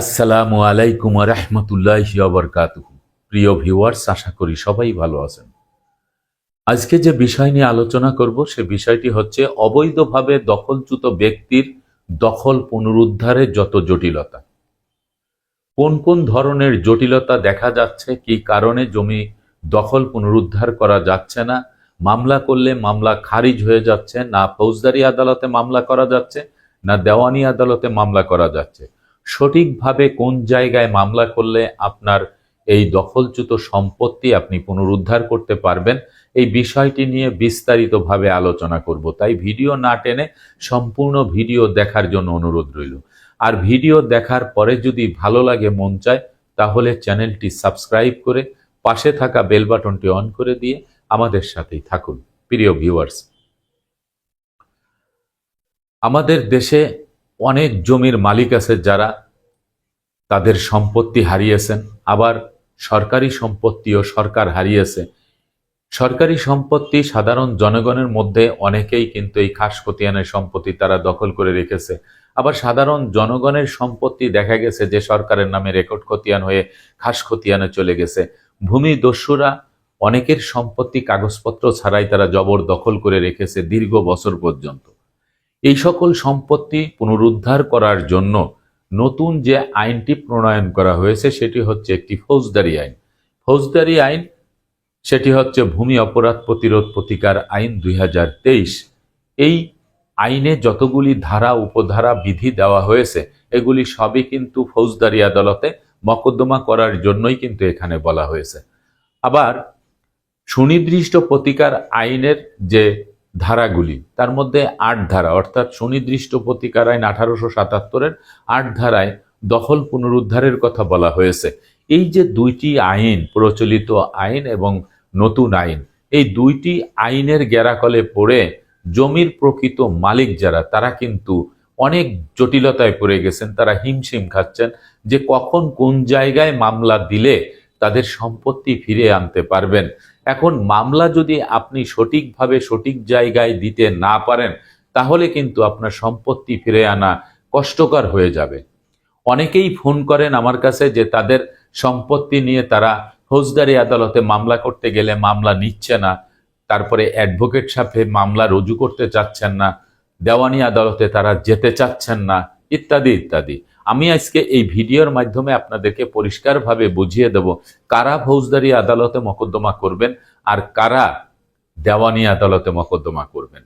আসসালামু আলাইকুম রহমতুল্লাহ বরকাত প্রিয় ভিউয়ার্স, আশা করি সবাই ভালো আছেন। আজকে যে বিষয় নিয়ে আলোচনা করব, সে বিষয়টি হচ্ছে অবৈধভাবে দখলচ্যুত ব্যক্তির দখল পুনরুদ্ধারে যত জটিলতা। কোন কোন ধরনের জটিলতা দেখা যাচ্ছে, কি কারণে জমি দখল পুনরুদ্ধার করা যাচ্ছে না, মামলা করলে মামলা খারিজ হয়ে যাচ্ছে, না ফৌজদারি আদালতে মামলা করা যাচ্ছে, না দেওয়ানি আদালতে মামলা করা যাচ্ছে। সঠিকভাবে কোন জায়গায় মামলা করলে আপনার এই দখলচ্যুত সম্পত্তি আপনি পুনরুদ্ধার করতে পারবেন, এই বিষয়টি নিয়ে বিস্তারিতভাবে আলোচনা করব। তাই ভিডিও না টেনে সম্পূর্ণ ভিডিও দেখার জন্য অনুরোধ রইল। আর ভিডিও দেখার পরে যদি ভালো লাগে, মন চায়, তাহলে চ্যানেলটি সাবস্ক্রাইব করে পাশে থাকা বেল বাটনটি অন করে দিয়ে আমাদের সাথেই থাকুন। প্রিয় ভিউয়ার্স, আমাদের দেশে অনেক জমির মালিক আছে যারা তাদের সম্পত্তি হারিয়েছেন, আবার সরকারি সম্পত্তিও সরকার হারিয়েছে। সরকারি সম্পত্তি সাধারণ জনগণের মধ্যে অনেকেই কিন্তু এই খাস খতিয়ানের সম্পত্তি তারা দখল করে রেখেছে। আবার সাধারণ জনগণের সম্পত্তি দেখা গেছে যে সরকারের নামে রেকর্ড খতিয়ান হয়ে খাস খতিয়ানে চলে গেছে। ভূমি দস্যুরা অনেকের সম্পত্তি কাগজপত্র ছাড়াই তারা জবর দখল করে রেখেছে দীর্ঘ বছর পর্যন্ত। এই সকল সম্পত্তি পুনরুদ্ধার করার জন্য নতুন যে আইনটি প্রণয়ন করা হয়েছে, সেটি হচ্ছে একটি ফৌজদারি আইন। ফৌজদারি আইন, সেটি হচ্ছে ভূমি অপরাধ প্রতিরোধ প্রতিকার আইন দুই হাজার তেইশ। এই আইনে যতগুলি ধারা, উপধারা, বিধি দেওয়া হয়েছে, এগুলি সবই কিন্তু ফৌজদারি আদালতে মকদ্দমা করার জন্যই কিন্তু এখানে বলা হয়েছে। আবার সুনির্দিষ্ট প্রতিকার আইনের যে ধারাগুলি। তার মধ্যে আট ধারা, অর্থাৎ সুনির্দিষ্ট প্রতিকার আইন আঠারোশো সাতাত্তরের আট ধারায় দখল পুনরুদ্ধারের কথা বলা হয়েছে। এই যে দুইটি আইন, প্রচলিত আইন এবং নতুন আইন, এই দুইটি আইনের গেরাকলে পড়ে জমির প্রকৃত মালিক যারা, তারা কিন্তু অনেক জটিলতায় পড়ে গেছেন, তারা হিমশিম খাচ্ছেন যে কখন কোন জায়গায় মামলা দিলে তাদের সম্পত্তি ফিরে আনতে পারবেন। এখন মামলা যদি আপনি সঠিকভাবে সঠিক জায়গায় দিতে না পারেন, তাহলে কিন্তু আপনার সম্পত্তি ফিরে আনা কষ্টকর হয়ে যাবে। অনেকেই ফোন করেন আমার কাছে যে তাদের সম্পত্তি নিয়ে তারা ফৌজদারি আদালতে মামলা করতে গেলে মামলা নিচ্ছে না, তারপরে অ্যাডভোকেট সাথে মামলা রুজু করতে চাচ্ছেন না, দেওয়ানি আদালতে তারা যেতে চাচ্ছেন না, ইত্যাদি ইত্যাদি। আমি আজকে এই ভিডিওর মাধ্যমে আপনাদেরকে পরিষ্কারভাবে বুঝিয়ে দেব কারা ফৌজদারি আদালতে মকদ্দমা করবেন আর কারা দেওয়ানি আদালতে মকদ্দমা করবেন।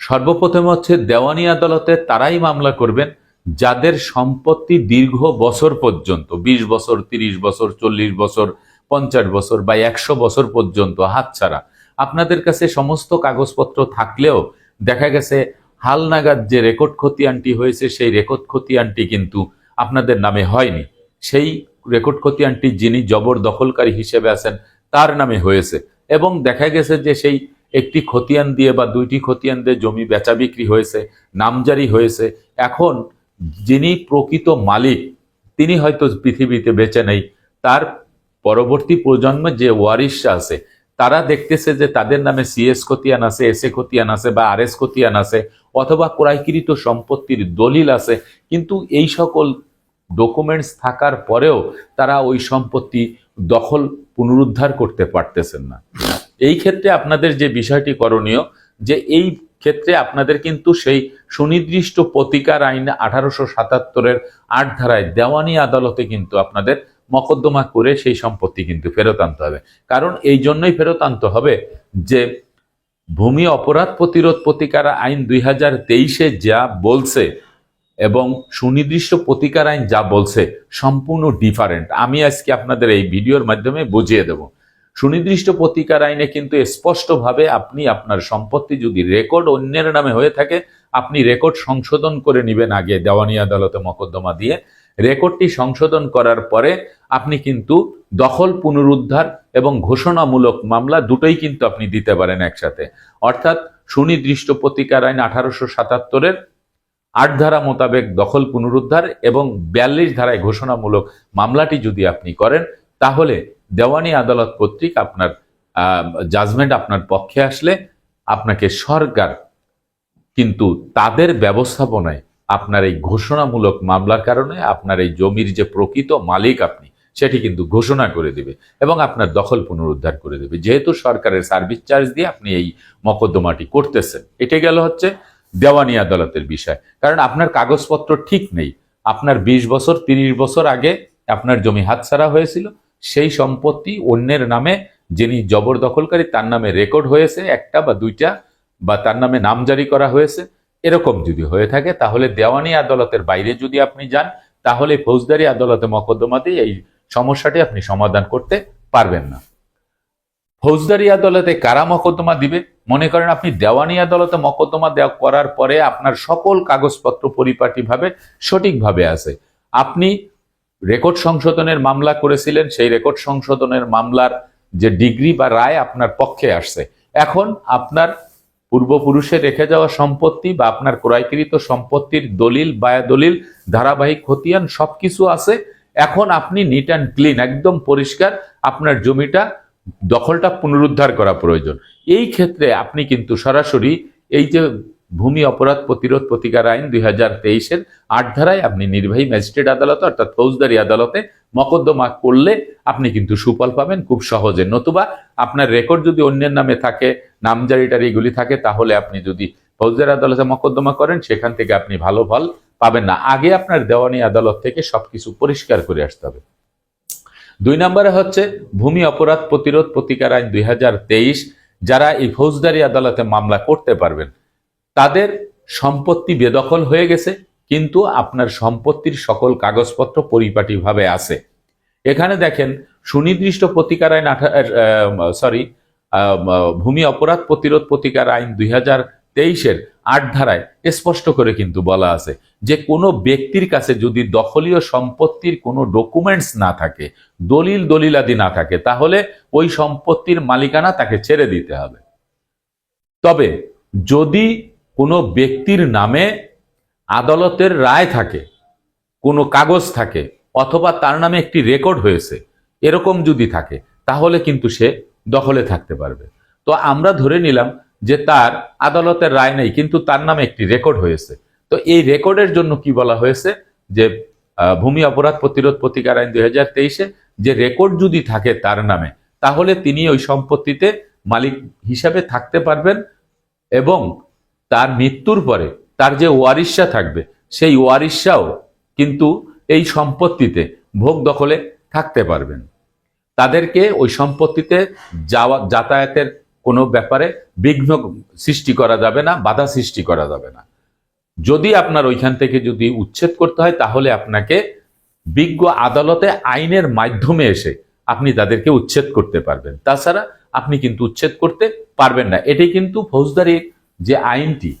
সর্বপ্রথম হচ্ছে দেওয়ানি আদালতে তারাই মামলা করবেন যাদের সম্পত্তি দীর্ঘ বছর পর্যন্ত ২০ বছর ৩০ বছর, চল্লিশ বছর, পঞ্চাশ বছর বা একশো বছর পর্যন্ত হাতছাড়া। আপনাদের কাছে সমস্ত কাগজপত্র থাকলেও দেখা গেছে হালনাগাদ যে রেকর্ড খতিয়ানটি হয়েছে, সেই রেকর্ড খতিয়ানটি কিন্তু আপনাদের নামে হয়নি। সেই রেকর্ড খতিয়ানটি যিনি জবর দখলকারী হিসেবে আছেন, তার নামে হয়েছে। এবং দেখা গেছে যে সেই একটি খতিয়ান দিয়ে বা দুইটি খতিয়ান দিয়ে জমি বেচা বিক্রি হয়েছে, নামজারি হয়েছে। এখন যিনি প্রকৃত মালিক, তিনি হয়তো পৃথিবীতে বেঁচে নেই। তার পরবর্তী প্রজন্মে যে ওয়ারিশরা আছে তারা দেখতেছে যে তাদের নামে সিএস খতিয়ান আছে এস এ খতিয়ান আছে বা আর এস খতিয়ান আছে অথবা ক্রয়কৃত সম্পত্তির দলিল আছে। কিন্তু এই সকল ডকুমেন্টস থাকার পরেও তারা ওই সম্পত্তি দখল পুনরুদ্ধার করতে পারতেছেন না। এই ক্ষেত্রে আপনাদের যে বিষয়টি করণীয় যে এই ক্ষেত্রে আপনাদের কিন্তু সেই সুনির্দিষ্ট প্রতিকার আইন আঠারোশো সাতাত্তরের আট ধারায় দেওয়ানি আদালতে কিন্তু আপনাদের মকদ্দমা করে সেই সম্পত্তি কিন্তু ফেরত আনতে হবে। কারণ এই জন্যই ফেরত আনতে হবে যে ভূমি অপরাধ প্রতিরোধ প্রতিকার আইন দুই হাজার তেইশে যা বলছে এবং সুনির্দিষ্ট প্রতিকার আইন যা বলছে সম্পূর্ণ ডিফারেন্ট আমি আজকে আপনাদের এই ভিডিওর মাধ্যমে বুঝিয়ে দেব। সুনির্দিষ্ট প্রতিকার আইনে কিন্তু স্পষ্টভাবে আপনি আপনার সম্পত্তি যদি রেকর্ড অন্যের নামে হয়ে থাকে, আপনি রেকর্ড সংশোধন করে নেবেন আগে দেওয়ানি আদালতে মকদ্দমা দিয়ে। রেকর্ডটি সংশোধন করার পরে আপনি কিন্তু দখল পুনরুদ্ধার এবং ঘোষণামূলক মামলা দুটোই কিন্তু আপনি দিতে পারেন একসাথে। অর্থাৎ সুনির্দিষ্ট প্রতিকার আইন আঠারোশো সাতাত্তরের আট ধারা মোতাবেক দখল পুনরুদ্ধার এবং বিয়াল্লিশ ধারায় ঘোষণামূলক মামলাটি যদি আপনি করেন, তাহলে দেওয়ানি আদালত কর্তৃক আপনার জাজমেন্ট আপনার পক্ষে আসলে আপনাকে সরকার কিন্তু তাদের ব্যবস্থাপনায় আপনার এই ঘোষণামূলক মামলার কারণে আপনার এই জমির যে প্রকৃত মালিক আপনি, সেটি কিন্তু ঘোষণা করে দেবে এবং আপনার দখল পুনরুদ্ধার করে দেবে। যেহেতু সরকারের সার্ভিস চার্জ দিয়ে আপনি এই মকদ্দমাটি করতেছেন, এটা গেল হচ্ছে দেওয়ানি আদালতের বিষয়। কারণ আপনার কাগজপত্র ঠিক নেই। আপনার ২০ বছর, তিরিশ বছর আগে আপনার জমি হাতছাড়া হয়েছিল, সেই সম্পত্তি অন্যের নামে যিনি জবরদখলকারী, তার নামে রেকর্ড হয়েছে একটা বা দুইটা, বা তার নামে নাম জারি করা হয়েছে। এরকম যদি হয়ে থাকে, তাহলে দেওয়ানি আদালতের বাইরে যদি আপনি যান, তাহলে ফৌজদারি আদালতে মকদ্দমা দিয়ে এই সমস্যাটি আপনি সমাধান করতে পারবেন না। ফৌজদারি আদালতে কারা মকদ্দমা দিবে? মনে করেন আপনি দেওয়ানি আদালতে মকদ্দমা দেওয়া করার পরে আপনার সকল কাগজপত্র পরিপাটিভাবে সঠিকভাবে আছে। আপনি রেকর্ড সংশোধনের মামলা করেছিলেন, সেই রেকর্ড সংশোধনের মামলার যে ডিগ্রি বা রায় আপনার পক্ষে আসছে। এখন আপনার পূর্বপুরুষে রেখে যাওয়া সম্পত্তি বা আপনার ক্রয়কৃত সম্পত্তির দলিল বায়া দলিল ধারাবাহিক খতিয়ান সবকিছু আছে। এখন আপনি নিট অ্যান্ড ক্লিন একদম পরিষ্কার আপনার জমিটা, দখলটা পুনরুদ্ধার করা প্রয়োজন। এই ক্ষেত্রে আপনি কিন্তু সরাসরি এই যে ভূমি অপরাধ প্রতিরোধ প্রতিকার আইন দুই হাজার তেইশের আট ধারায় আপনি নির্বাহী ম্যাজিস্ট্রেট আদালতে অর্থাৎ ফৌজদারি আদালতে মকদ্দমা করলে আপনি কিন্তু সুফল পাবেন খুব সহজে। নতুবা আপনার রেকর্ড যদি অন্যের নামে থাকে নামজারিটার এগুলি থাকে, তাহলে আপনি যদি ফৌজদারি আদালতে মকদ্দমা করেন, সেখান থেকে আপনি ভালো ফল পাবেন না। আগে আপনার দেওয়ানি আদালত থেকে সবকিছু পরিষ্কার করে আসতে হবে। দুই নম্বরে হচ্ছে ভূমি অপরাধ প্রতিরোধ প্রতিকার আইন দুই হাজার তেইশ। যারা এই ফৌজদারি আদালতে মামলা করতে পারবেন, তাদের সম্পত্তি বেদখল হয়ে গেছে, কিন্তু আপনার সম্পত্তির সকল কাগজপত্র পরিপাটিভাবে আছে। এখানে দেখেন, সুনির্দিষ্ট প্রতিকার আইন সরি ভূমি অপরাধ প্রতিরোধ প্রতিকার আইন দুই হাজার তেইশের আট ধারায় স্পষ্ট করে কিন্তু বলা আছে যে কোনো ব্যক্তির কাছে যদি দখলীয় সম্পত্তির কোনো ডকুমেন্টস না থাকে, দলিল দলিলাদি না থাকে, তাহলে ওই সম্পত্তির মালিকানা তাকে ছেড়ে দিতে হবে। তবে যদি কোনো ব্যক্তির নামে আদালতের রায় থাকে, কোনো কাগজ থাকে, অথবা তার নামে একটি রেকর্ড হয়েছে, এরকম যদি থাকে, তাহলে কিন্তু সে দখলে থাকতে পারবে। তো আমরা ধরে নিলাম যে তার আদালতের রায় নেই, কিন্তু তার নামে একটি রেকর্ড হয়েছে। তো এই রেকর্ডের জন্য কি বলা হয়েছে? যে ভূমি অপরাধ প্রতিরোধ প্রতিকার আইন দুই হাজার তেইশে যে রেকর্ড যদি থাকে তার নামে, তাহলে তিনি ওই সম্পত্তিতে মালিক হিসাবে থাকতে পারবেন এবং তার মৃত্যুর পরে তার যে ওয়ারিশা থাকবে, সেই ওয়ারিশাও কিন্তু এই সম্পত্তিতে ভোগ দখলে থাকতে পারবেন। তাদেরকে ওই সম্পত্তিতে যাওয়া যাতায়াতের কোনো ব্যাপারে বিঘ্ন সৃষ্টি করা যাবে না, বাধা সৃষ্টি করা যাবে না। যদি আপনার ওইখান থেকে যদি উচ্ছেদ করতে হয়, তাহলে আপনাকে বিজ্ঞ আদালতে আইনের মাধ্যমে এসে আপনি তাদেরকে উচ্ছেদ করতে পারবেন। তাছাড়া আপনি কিন্তু উচ্ছেদ করতে পারবেন না। এটি কিন্তু ফৌজদারি যে আইনটি,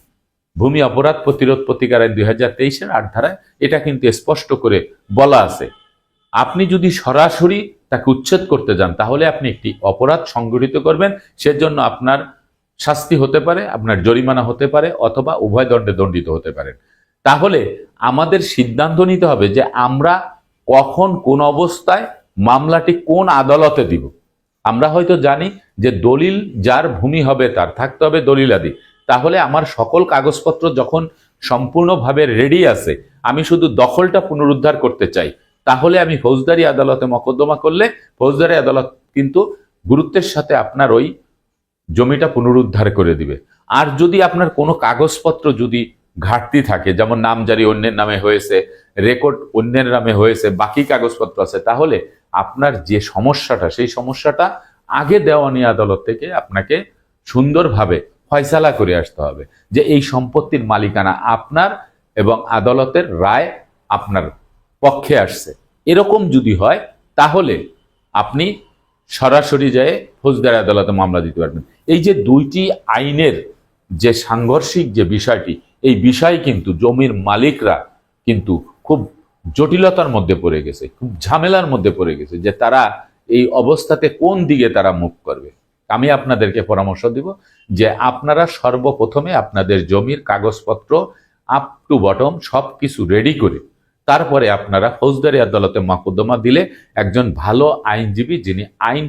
ভূমি অপরাধ প্রতিরোধ প্রতিকার আইন দুই হাজার তেইশের আট ধারায়, এটা কিন্তু স্পষ্ট করে বলা আছে। আপনি যদি সরাসরি তাকে উচ্ছেদ করতে যান, তাহলে আপনি একটি অপরাধ সংগঠিত করবেন। সেজন্য আপনার শাস্তি হতে পারে, আপনার জরিমানা হতে পারে, অথবা উভয় দণ্ডে দণ্ডিত হতে পারেন তাহলে আমাদের সিদ্ধান্ত নিতে হবে যে আমরা কখন কোন অবস্থায় মামলাটি কোন আদালতে দিব। আমরা হয়তো জানি যে দলিল যার ভূমি হবে তার, থাকতে হবে দলিল আদি তাহলে আমার সকল কাগজপত্র যখন সম্পূর্ণভাবে রেডি আছে, আমি শুধু দখলটা পুনরুদ্ধার করতে চাই। তাহলে আমি ফৌজদারি আদালতে মকদ্দমা করলে ফৌজদারি আদালত কিন্তু গুরুত্বের সাথে আপনার ওই জমিটা পুনরুদ্ধার করে দিবে। আর যদি আপনার কোনো কাগজপত্র যদি ঘাটতি থাকে, যেমন নামজারি অন্যের নামে হয়েছে, রেকর্ড অন্যের নামে হয়েছে, বাকি কাগজপত্র আছে, তাহলে আপনার যে সমস্যাটা, সেই সমস্যাটা আগে দেওয়ানি আদালত থেকে আপনাকে সুন্দরভাবে ফয়সালা করে আসতে হবে যে এই সম্পত্তির মালিকানা আপনার এবং আদালতের রায় আপনার পক্ষে আসছে। এরকম যদি হয়, তাহলে আপনি সরাসরি যেয়ে ফৌজদারি আদালতে মামলা দিতে পারবেন। এই যে দুইটি আইনের যে সাংঘর্ষিক যে বিষয়টি, এই বিষয় কিন্তু জমির মালিকরা কিন্তু খুব জটিলতার মধ্যে পড়ে গেছে, খুব ঝামেলার মধ্যে পড়ে গেছে যে তারা এই অবস্থাতে কোন দিকে তারা মুখ করবে। আমি আপনাদেরকে পরামর্শ দিব যে আপনারা সর্বপ্রথমে আপনাদের জমির কাগজপত্র আপ টু বটম সব কিছু রেডি করে তারপরে আপনারা ফৌজদারি আদালতে মকদ্দমা দিলে একজন ভালো আইনজীবী যিনি আইন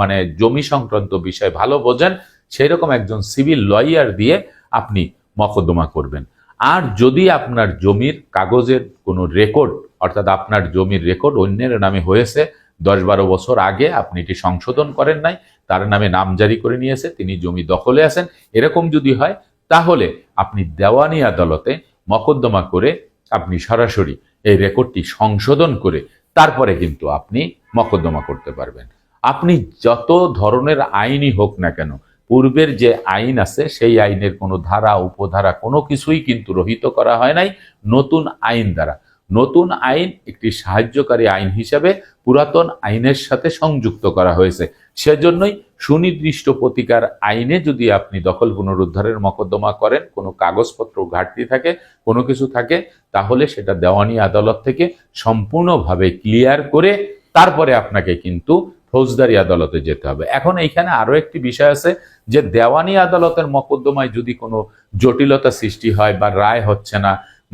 মানে জমি সংক্রান্ত বিষয় ভালো বোঝেন সেই রকম একজন সিভিল লয়ার দিয়ে আপনি মকদ্দমা করবেন। আর যদি আপনার জমির কাগজের কোনো রেকর্ড, অর্থাৎ আপনার জমির রেকর্ড অন্যের নামে হয়েছে দশ বারো বছর আগে আপনি এটি সংশোধন করেন নাই, তার নামে নাম জারি করে নিয়েছে, তিনি জমি দখলে আছেন, এরকম যদি হয়, তাহলে আপনি দেওয়ানি আদালতে মকদ্দমা করে আপনি সরাসরি এই রেকর্ডটি সংশোধন করে তারপরে কিন্তু আপনি মকদ্দমা করতে পারবেন। আপনি যত ধরনের আইনই হোক না কেন, পূর্বের যে আইন আছে সেই আইনের কোনো ধারা, উপধারা কোনো কিছুই কিন্তু রহিত করা হয় নাই। নতুন আইন দ্বারা। নতুন আইন, একটি সাহায্যকারী আইন হিসাবে পুরাতন আইনের সাথে সংযুক্ত করা হয়েছে। সেজন্যই সুনির্দিষ্ট প্রতিকার আইনে যদি আপনি দখল পুনরুদ্ধারের মকদ্দমা করেন, কোনো কাগজপত্র ঘাটতি থাকে, কোনো কিছু থাকে, তাহলে সেটা দেওয়ানি আদালত থেকে সম্পূর্ণভাবে ক্লিয়ার করে তারপরে আপনাকে কিন্তু ফৌজদারি আদালতে যেতে হবে। এখন এইখানে আরও একটি বিষয় আছে যে দেওয়ানি আদালতের মকদ্দমায় যদি কোনো জটিলতা সৃষ্টি হয় বা রায় হচ্ছে না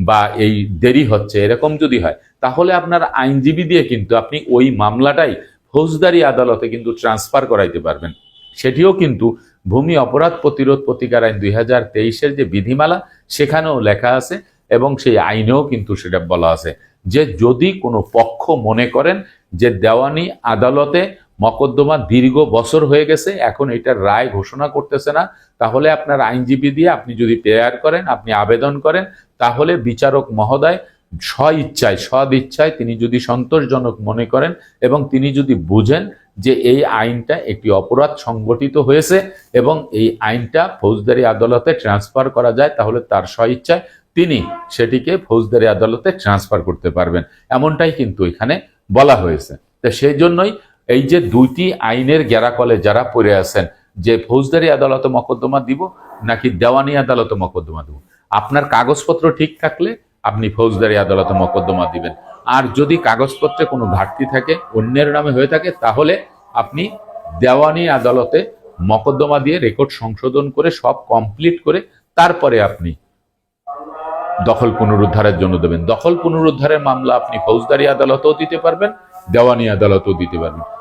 বা এই দেরি হচ্ছে, এরকম যদি হয়, তাহলে আপনার আইনজীবী দিয়ে কিন্তু আপনি ওই মামলাটাই ফৌজদারি আদালতে কিন্তু ট্রান্সফার করাইতে পারবেন। সেটিও কিন্তু ভূমি অপরাধ প্রতিরোধ প্রতিকার আইন দুই হাজার তেইশের যে বিধিমালা, সেখানেও লেখা আছে এবং সেই আইনেও কিন্তু সেটা বলা আছে। যে যদি কোনো পক্ষ মনে করেন যে দেওয়ানি আদালতে মকদ্দমা দীর্ঘ বছর হয়ে গেছে, এখন এটার রায় ঘোষণা করতেছে না। তাহলে আপনার আইনজীবী দিয়ে আপনি যদি প্রেয়ার করেন, আপনি আবেদন করেন, তাহলে বিচারক মহোদয় স্ব ইচ্ছায় সদ ইচ্ছায় তিনি যদি সন্তোষজনক মনে করেন এবং তিনি যদি বুঝেন যে এই আইনটা একটি অপরাধ সংগঠিত হয়েছে এবং এই আইনটা ফৌজদারি আদালতে ট্রান্সফার করা যায়, তাহলে তার স্ব ইচ্ছায় তিনি সেটিকে ফৌজদারি আদালতে ট্রান্সফার করতে পারবেন। এমনটাই কিন্তু এখানে বলা হয়েছে। তো সেই জন্যই এই যে দুইটি আইনের গ্যারাকলে যারা পড়ে আছেন, যে ফৌজদারি আদালতে মকদ্দমা দিব নাকি দেওয়ানি আদালতে মকদ্দমা দিব? আপনার কাগজপত্র ঠিক থাকলে আপনি ফৌজদারি আদালতে মকদ্দমা দিবেন। আর যদি কাগজপত্রে কোনো ঘাটতি থাকে, অন্যের নামে হয়ে থাকে, তাহলে আপনি দেওয়ানি আদালতে মকদ্দমা দিয়ে রেকর্ড সংশোধন করে সব কমপ্লিট করে তারপরে আপনি দখল পুনরুদ্ধারের জন্য দেবেন। দখল পুনরুদ্ধারের মামলা আপনি ফৌজদারি আদালতেও দিতে পারবেন, দেওয়ানি আদালতেও দিতে পারবেন।